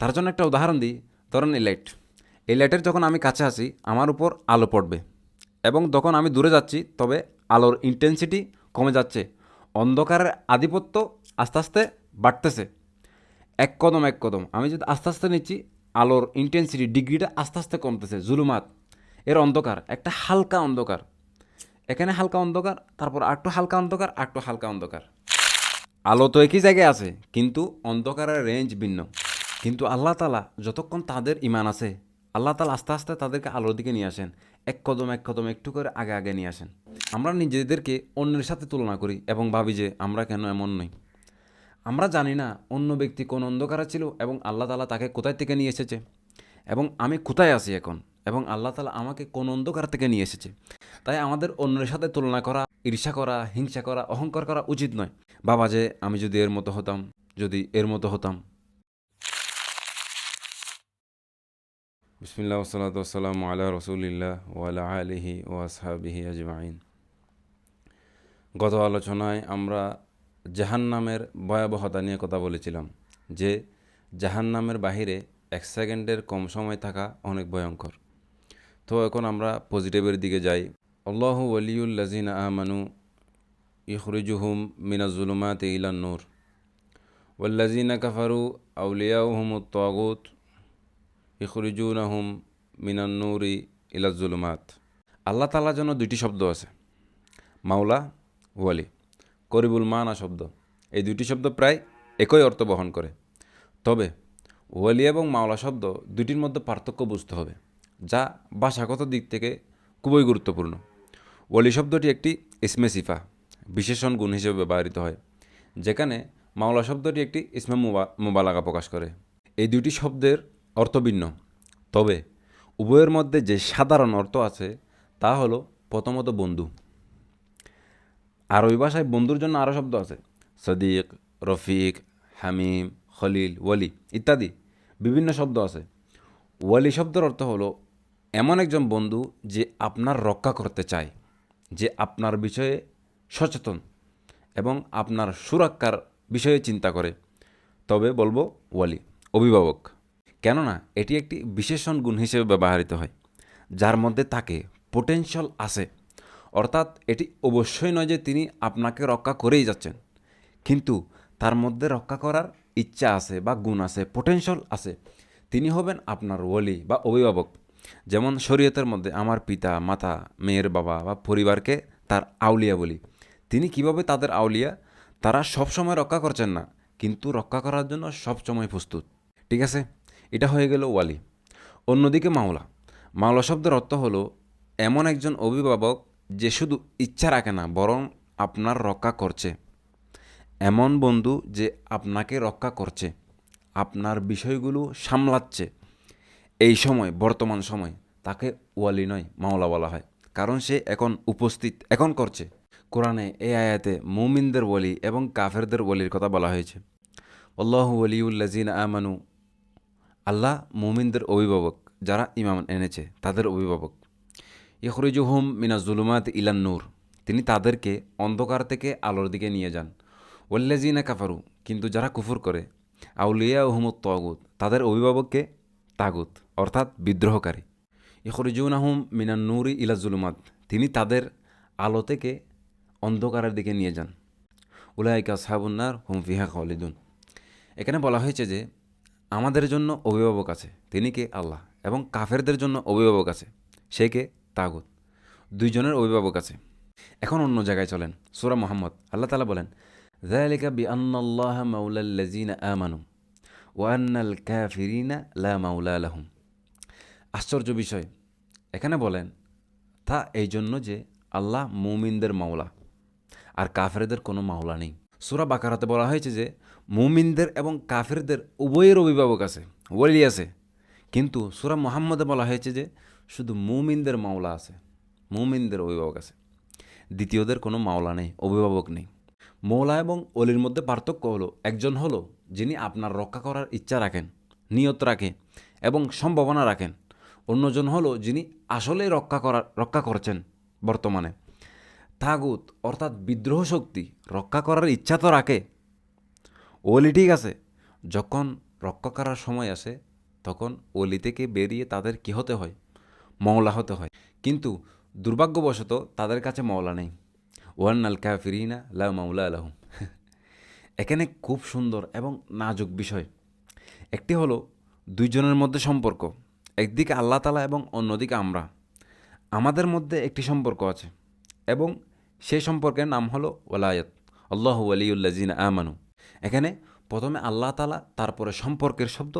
তার জন্য একটা উদাহরণ দিই। ধরেন এই লাইট এই লাইটের যখন আমি কাছে আসি, আমার উপর আলো পড়বে এবং যখন আমি দূরে যাচ্ছি, তবে আলোর ইন্টেন্সিটি কমে যাচ্ছে। অন্ধকারের আধিপত্য আস্তে আস্তে বাড়তেছে। এক কদম এক কদম। আমি যদি আস্তে আস্তে নিচ্ছি, আলোর ইন্টেন্সিটি ডিগ্রিটা আস্তে আস্তে কমতেছে, জুলুমাত। এর অন্ধকার, একটা হালকা অন্ধকার। এখানে হালকা অন্ধকার, তারপর আরেকটু হালকা অন্ধকার, আরেকটু হালকা অন্ধকার। আলো তো একই জায়গায় আছে, কিন্তু অন্ধকারের রেঞ্জ ভিন্ন। কিন্তু আল্লাহ তালা যতক্ষণ তাদের ইমান আছে, আল্লাহ তালা আস্তে আস্তে তাদেরকে আলোর দিকে নিয়ে আসেন। এক কদম এক কদম, একটু করে আগে আগে নিয়ে আসেন। আমরা নিজেদেরকে অন্যের সাথে তুলনা করি এবং ভাবি যে আমরা কেন এমন নই। আমরা জানি না অন্য ব্যক্তি কোন অন্ধকারে ছিল এবং আল্লাহ তালা তাকে কোথায় থেকে নিয়ে এসেছে এবং আমি কোথায় আছি এখন এবং আল্লাহ তালা আমাকে কোন অন্ধকার থেকে নিয়ে এসেছে। তাই আমাদের অন্যের সাথে তুলনা করা, ঈর্ষা করা, হিংসা করা, অহংকার করা উচিত নয়। বাবা যে, আমি যদি এর মতো হতাম, যদি এর মতো হতাম বিসমিল্লা ওসালাত ওসালাম আল্লাহ রসুলিল্লাহ ওয়ালা ও আসহাবিহি আজমাইন গত আলোচনায় আমরা জাহান্নামের ভয়াবহতা নিয়ে কথা বলেছিলাম, যে জাহান্নামের বাহিরে এক সেকেন্ডের কম সময় থাকা অনেক ভয়ঙ্কর। তো এখন আমরা পজিটিভের দিকে যাই। আল্লাহ ওলিউল্লাজিন আমানু ইখরিজুহুম মিনাজুলুমাত ইলান নূর। ওয়াল্লাজিনা কাফারু আউলিয়াউহুম তাগুত। ইখরিজুনাহুম মিনান নূরি ইলাজুলুমাত আল্লাহ তালার জন্য দুইটি শব্দ আছে। মাওলা ওয়ালি করিবুল মানা শব্দ। এই দুইটি শব্দ প্রায় একই অর্থ বহন করে। তবে ওয়ালি এবং মাওলা শব্দ দুটির মধ্যে পার্থক্য বুঝতে হবে, যা ভাষাগত দিক থেকে খুবই গুরুত্বপূর্ণ। ওয়ালি শব্দটি একটি ইসমে সিফা, বিশেষণ গুণ হিসেবে ব্যবহৃত হয়, যেখানে মাওলা শব্দটি একটি ইসমে মোবা, মোবালাগা প্রকাশ করে। এই দুটি শব্দের অর্থ ভিন্ন তবে, উভয়ের মধ্যে যে সাধারণ অর্থ আছে, তা হলো প্রথমত বন্ধু। আরবি ভাষায় বন্ধুর জন্য আরও শব্দ আছে। সদিক, রফিক, হামিম, খলিল, ওয়ালি ইত্যাদি বিভিন্ন শব্দ আছে। ওয়ালি শব্দের অর্থ হলো এমন একজন বন্ধু যে আপনার রক্ষা করতে চায়, যে আপনার বিষয়ে সচেতন এবং আপনার সুরক্ষার বিষয়ে চিন্তা করে। তবে বলব ওয়ালি, অভিভাবক। কেননা এটি একটি বিশেষণ গুণ হিসেবে ব্যবহৃত হয়, যার মধ্যে তাকে পোটেনশিয়াল আছে। অর্থাৎ এটি অবশ্যই নয় যে তিনি আপনাকে রক্ষা করেই যাচ্ছেন, কিন্তু তার মধ্যে রক্ষা করার ইচ্ছা আছে বা গুণ আছে পোটেনশিয়াল আছে। তিনি হবেন আপনার ওলি বা অভিভাবক, যেমন শরীয়তের মধ্যে আমার পিতা, মাতা, মেয়ের বাবা বা পরিবারকে তার আউলিয়া বলি। তিনি কীভাবে তাদের আউলিয়া? তারা সবসময় রক্ষা করছেন না, কিন্তু রক্ষা করার জন্য সবসময় প্রস্তুত। ঠিক আছে? এটা হয়ে গেল ওয়ালি। অন্যদিকে মাওলা। মাওলা শব্দের অর্থ হলো, এমন একজন অভিভাবক যে শুধু ইচ্ছা রাখে না, বরং আপনার রক্ষা করছে। এমন বন্ধু যে আপনাকে রক্ষা করছে। আপনার বিষয়গুলো সামলাচ্ছে। এই সময়, বর্তমান সময়, তাকে ওয়ালি নয়, মাওলা বলা হয়। কারণ সে এখন উপস্থিত, এখন করছে। কোরআনে এই আয়াতে মুমিনদের ওয়ালি এবং কাফেরদের ওয়ালির কথা বলা হয়েছে। আল্লাহ ওয়ালিউল্লাজিন আমানু আল্লাহ মুমিনদের অভিভাবক যারা ইমাম এনেছে, তাদের অভিভাবক। ইখরিজুহুম মিনা জুলুমাত ইলান নূর। তিনি তাদেরকে অন্ধকার থেকে আলোর দিকে নিয়ে যান। ওল্লাজিনা কাফারু, কিন্তু যারা কুফুর করে আউলিয়া ওহমুদ তগুত, তাদের অভিভাবককে তাগুত, অর্থাৎ বিদ্রোহকারী। ইখরিজুন আহম মিনান নূরি ইলা জুলুমাত, তিনি তাদের আলো থেকে অন্ধকারের দিকে নিয়ে যান। উলাইকা সাহাবুন্নার হুম ফিহা খালিদুন। এখানে বলা হয়েছে যে আমাদের জন্য অভিভাবক আছে, তিনি কে? আল্লাহ। এবং কাফেরদের জন্য অভিভাবক আছে, সে কে? তাগুত। দুইজনের অভিভাবক আছে। এখন অন্য জায়গায় চলেন, সুরা মোহাম্মদ। আল্লাহ তালা বলেন জায়ালিকা বি আন্নাল্লাহ মাউলাল্লাজিনা আমানু ওয়ান্নাল কাফিরিনা লা মাউলা আলাহুম আশ্চর্য বিষয়। এখানে বলেন, তা এই জন্য যে আল্লাহ মুমিনদের মাওলা, আর কাফেরদের কোনো মাওলা নেই। সুরা বাকারাতে বলা হয়েছে যে মুমিনদের এবং কাফেরদের উভয়ের অভিভাবক আছে, ওয়ালি আছে। কিন্তু সুরা মোহাম্মদে বলা হয়েছে যে শুধু মুমিনদের মাওলা আছে, মুমিনদের অভিভাবক আছে। দ্বিতীয়দের কোনো মাওলা নেই, অভিভাবক নেই। মৌলা এবং অলির মধ্যে পার্থক্য হলো, একজন হলো যিনি আপনার রক্ষা করার ইচ্ছা রাখেন, নিয়ত রাখে এবং সম্ভাবনা রাখেন। অন্যজন হলো যিনি আসলেই রক্ষা করার, রক্ষা করছেন বর্তমানে। তাগুত অর্থাৎ বিদ্রোহ শক্তি রক্ষা করার ইচ্ছা তো রাখে ওলি ঠিক আছে। যখন রক্ষা করার সময় আসে, তখন ওলি থেকে বেরিয়ে তাদের কী হতে হয়? মওলা হতে হয়। কিন্তু দুর্ভাগ্যবশত তাদের কাছে মওলা নেই। ওয়ান আল কাফিরিনা লা মাওলা আলহম এখানে খুব সুন্দর এবং নাজুক বিষয়। একটি হলো দুইজনের মধ্যে সম্পর্ক। একদিকে আল্লাহ তালা এবং অন্যদিকে আমরা। আমাদের মধ্যে একটি সম্পর্ক আছে এবং সেই সম্পর্কের নাম হলো ওলায়ত। আল্লাহ আলিউল্লাজিন আমানু। এখানে প্রথমে আল্লাহ তালা তারপরে সম্পর্কের শব্দ।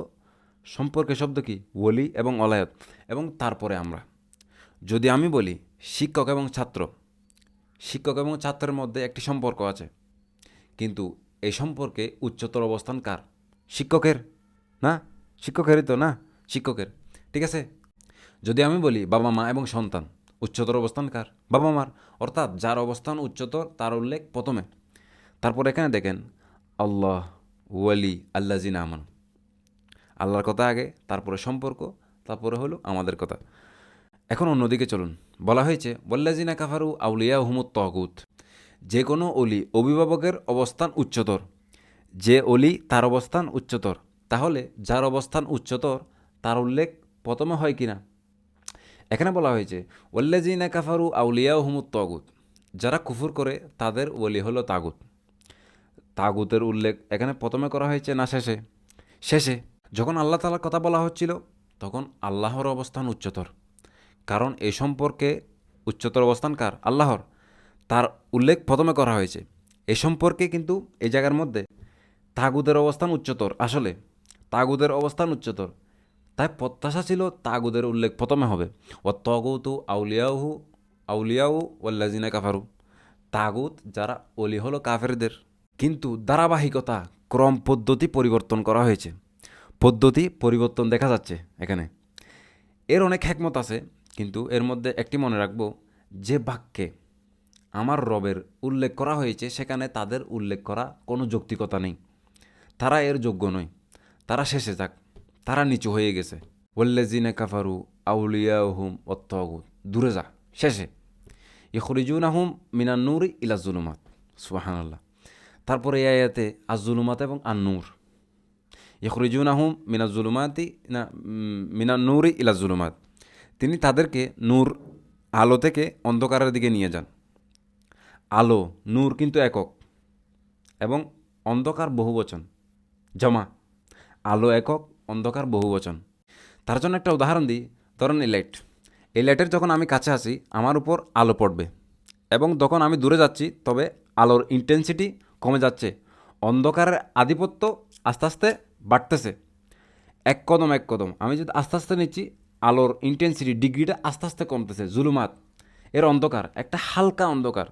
সম্পর্কের শব্দ কি? ওলি এবং অলায়ত এবং তারপরে আমরা। যদি আমি বলি শিক্ষক এবং ছাত্র, শিক্ষক এবং ছাত্রের মধ্যে একটি সম্পর্ক আছে। কিন্তু এই সম্পর্কে উচ্চতর অবস্থান কার? শিক্ষকের, না? শিক্ষকেরই তো, না? শিক্ষকের। ঠিক আছে? যদি আমি বলি বাবা, মা এবং সন্তান, উচ্চতর অবস্থান কার? বাবা, মার। অর্থাৎ যার অবস্থান উচ্চতর, তার উল্লেখ প্রথমে। তারপর এখানে দেখেন আল্লাহ, ওয়ালি আল্লাহ জিনা আমান। আল্লাহর কথা আগে, তারপরে সম্পর্ক, তারপরে হলো আমাদের কথা। এখন অন্যদিকে চলুন। বলা হয়েছে বল্লাজিনা কাফারু আউলিয়া হুমুত তগুত। যে কোনো অলি অভিভাবকের অবস্থান উচ্চতর। যে অলি তার অবস্থান উচ্চতর। তাহলে যার অবস্থান উচ্চতর, তার উল্লেখ প্রথমে হয় কিনা? এখানে বলা হয়েছে ওল্লাজিনা কাফারু আউলিয়া হুমুত তগুত। যারা কুফুর করে, তাদের ওলি হলো তাগুত। তাগুতের উল্লেখ এখানে প্রথমে করা হয়েছে না শেষে? শেষে, যখন আল্লাহ তালার কথা বলা হচ্ছিল, তখন আল্লাহর অবস্থান উচ্চতর। কারণ এ সম্পর্কে উচ্চতর অবস্থান কার? আল্লাহর। তার উল্লেখ প্রথমে করা হয়েছে। এ সম্পর্কে কিন্তু এই জায়গার মধ্যে তাগুদের অবস্থান উচ্চতর। আসলে তাগুদের অবস্থান উচ্চতর। তাই প্রত্যাশা ছিল তাগুদের উল্লেখ প্রথমে হবে। ও তগুতু আউলিয়াহু আউলিয়াউ ওল্লাজিনা কাফারু। তাগুত যারা অলি হলো কাফেরদের। কিন্তু ধারাবাহিকতা ক্রম পদ্ধতি পরিবর্তন করা হয়েছে। পদ্ধতি পরিবর্তন দেখা যাচ্ছে এখানে। এর অনেক হ্যাকমত আছে, কিন্তু এর মধ্যে একটি মনে রাখব, যে বাক্যে আমার রবের উল্লেখ করা হয়েছে, সেখানে তাদের উল্লেখ করা কোনো যৌক্তিকতা নেই। তারা এর যোগ্য নয়। তারা শেষে যাক। তারা নিচু হয়ে গেছে। ওল্লেজিনে কাফারু আউলিয়া হুম অত্তগুত দূরে যা। শেষে। ইখরিজুন আহুম মিনান নূরি ইলাজুলুমাত সুবাহান আল্লাহ তারপরে এই আয়াতে আজুলুমাত এবং আন্নূর। ইখরিজুন আহুম মিনাজুলুমাতি না মিনান নূরি ইলাজুলুমাত তিনি তাদেরকে নূর, আলো থেকে অন্ধকারের দিকে নিয়ে যান। আলো, নূর কিন্তু একক এবং অন্ধকার বহুবচন। জমা, আলো একক, অন্ধকার বহুবচন। তার জন্য একটা উদাহরণ দিই, ধরেন এই লাইট এই লাইটের যখন আমি কাছে আসি আমার উপর আলো পড়বে এবং যখন আমি দূরে যাচ্ছি, তবে আলোর ইন্টেন্সিটি কমে যাচ্ছে। অন্ধকারের আধিপত্য আস্তে আস্তে বাড়তেছে। এক কদম এক কদম। আমি যদি আস্তে আস্তে নিচ্ছি, আলোর ইন্টেন্সিটি ডিগ্রিটা আস্তে আস্তে কমতেছে, জুলুমাত। এর অন্ধকার, একটা হালকা অন্ধকার।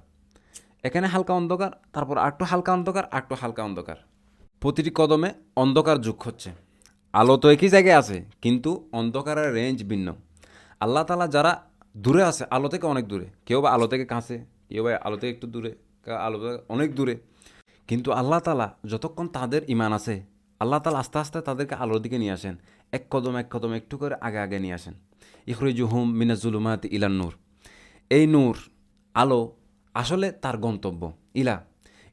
এখানে হালকা অন্ধকার, তারপর আরেকটু হালকা অন্ধকার, আরেকটু হালকা অন্ধকার। প্রতিটি কদমে অন্ধকার যুগ হচ্ছে। আলো তো একই জায়গায় আছে, কিন্তু অন্ধকারের রেঞ্জ ভিন্ন। আল্লাহ তালা যারা দূরে আছে, আলো থেকে অনেক দূরে। কেউ বা আলো থেকে কাছে, কেউ বা আলো থেকে একটু দূরে আলো থেকে অনেক দূরে। কিন্তু আল্লাহ তালা যতক্ষণ তাদের ইমান আছে, আল্লাহ তালা আস্তে আস্তে তাদেরকে আলোর দিকে নিয়ে আসেন, এক কদম এক কদম একটু করে আগে আগে নিয়ে আসেন। ইখরিজুহুম মিনাজুলুমাত ইলান নূর। এই নূর, আলো আসলে তার গন্তব্য, ইলা।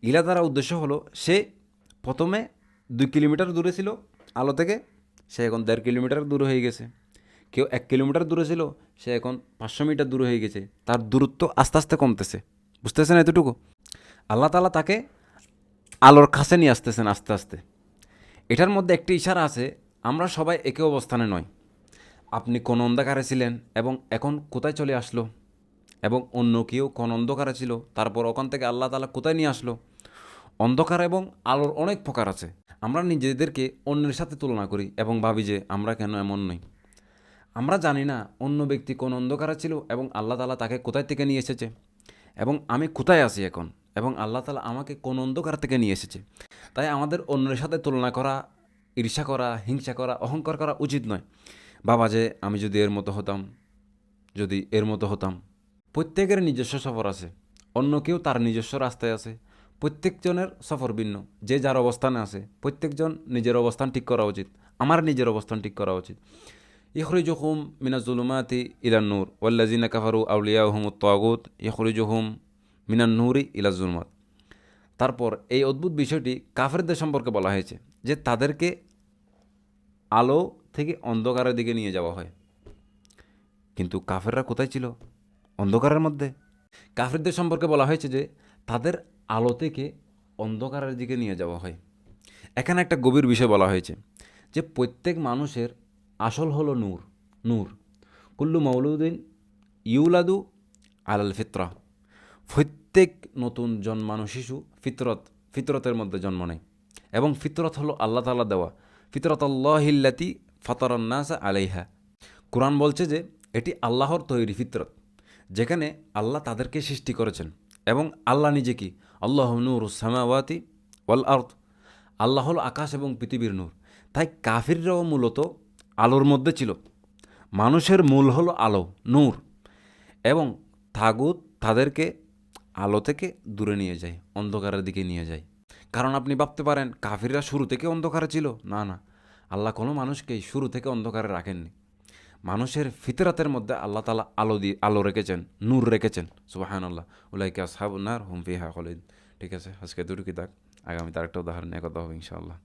ইলা দ্বারা উদ্দেশ্য হলো, সে প্রথমে দুই কিলোমিটার দূরে ছিল, আলো থেকে, সে এখন দেড় কিলোমিটার দূরে হয়ে গেছে। কেউ এক কিলোমিটার দূরে ছিল, সে এখন পাঁচশো মিটার দূরে হয়ে গেছে। তার দূরত্ব আস্তে আস্তে কমতেছে। বুঝতেছেন এতটুকু? আল্লাহ তালা তাকে আলোর কাছে নিয়ে আসতেছেন আস্তে আস্তে। এটার মধ্যে একটি ইশারা আছে, আমরা সবাই একে অবস্থানে নয় আপনি কোন অন্ধকারে ছিলেন এবং এখন কোথায় চলে আসলো? এবং অন্য কেউ কোন অন্ধকারে ছিল, তারপর ওখান থেকে আল্লাহ তালা কোথায় নিয়ে আসলো? অন্ধকার এবং আলোর অনেক প্রকার আছে। আমরা নিজেদেরকে অন্যের সাথে তুলনা করি এবং ভাবি যে আমরা কেন এমন নই। আমরা জানি না অন্য ব্যক্তি কোন অন্ধকারে ছিল এবং আল্লাহ তালা তাকে কোথায় থেকে নিয়ে এসেছে। এবং আমি কোথায় আছি এখন? এবং আল্লাহ তালা আমাকে কোন অন্ধকার থেকে নিয়ে এসেছে। তাই আমাদের অন্যের সাথে তুলনা করা, ঈর্ষা করা, হিংসা করা, অহংকার করা উচিত নয়। বাবা যে, আমি যদি এর মতো হতাম, যদি এর মতো হতাম, প্রত্যেকের নিজস্ব সফর আছে। অন্য কেউ তার নিজস্ব রাস্তায় আছে। প্রত্যেকজনের সফর ভিন্ন। যে যার অবস্থানে আছে, প্রত্যেকজন নিজের অবস্থান ঠিক করা উচিত। আমার নিজের অবস্থান ঠিক করা উচিত। ইখরিজুহুম মিনাজুলুমাতি ইলান নূর ওয়াল্লাজিনা কাফারু আউলিয়া হুম তাগুত ইখরিজুহুম মিনান নূরি ইলাজুলমাত তারপর এই অদ্ভুত বিষয়টি কাফেরদের সম্পর্কে বলা হয়েছে যে তাদেরকে আলো থেকে অন্ধকারের দিকে নিয়ে যাওয়া হয়। কিন্তু কাফেররা কোথায় ছিল? অন্ধকারের মধ্যে। কাফেরদের সম্পর্কে বলা হয়েছে যে তাদের আলো থেকে অন্ধকারের দিকে নিয়ে যাওয়া হয়। এখানে একটা গভীর বিষয় বলা হয়েছে যে প্রত্যেক মানুষের আসল হলো নূর নূর। কুল্লু মৌলুদ্দিন ইউলাদু আলাল ফিতরা। প্রত্যেক নতুন জন্মানো শিশু ফিতরত, ফিতরতের মধ্যে জন্ম নেয়। এবং ফিতরত হলো আল্লাহ তালা দেওয়া। ফিতরত আল্লাহিল্লাতি ফতরন্নাসা আলাইহা। কোরআন বলছে যে, এটি আল্লাহর তৈরি ফিতরত, যেখানে আল্লাহ তাদেরকে সৃষ্টি করেছেন। এবং আল্লাহ নিজে কি? আল্লাহ নূর সামাওয়াতি ওয়াল আর্থ আল্লাহ হল আকাশ এবং পৃথিবীর নূর। তাই কাফিররাও মূলত আলোর মধ্যে ছিল। মানুষের মূল হলো আলো, নূর। এবং তাগুত তাদেরকে আলো থেকে দূরে নিয়ে যায়, অন্ধকারের দিকে নিয়ে যায়। কারণ আপনি ভাবতে পারেন, কাফিররা শুরু থেকে অন্ধকারে ছিল। না না। আল্লাহ কোনো মানুষকেই শুরু থেকে অন্ধকারে রাখেননি। মানুষের ফিতরাতের মধ্যে আল্লাহ তালা আলো দিয়ে, আলো রেখেছেন, নূর রেখেছেন। সুবাহান আল্লাহ উলাইকে আসহাবুন্নার হুম ফিহা খলিদ। ঠিক আছে, আজকে দুটো থাক আগামী তার একটা উদাহরণ নিয়ে কথা হবে ইনশাআল্লাহ।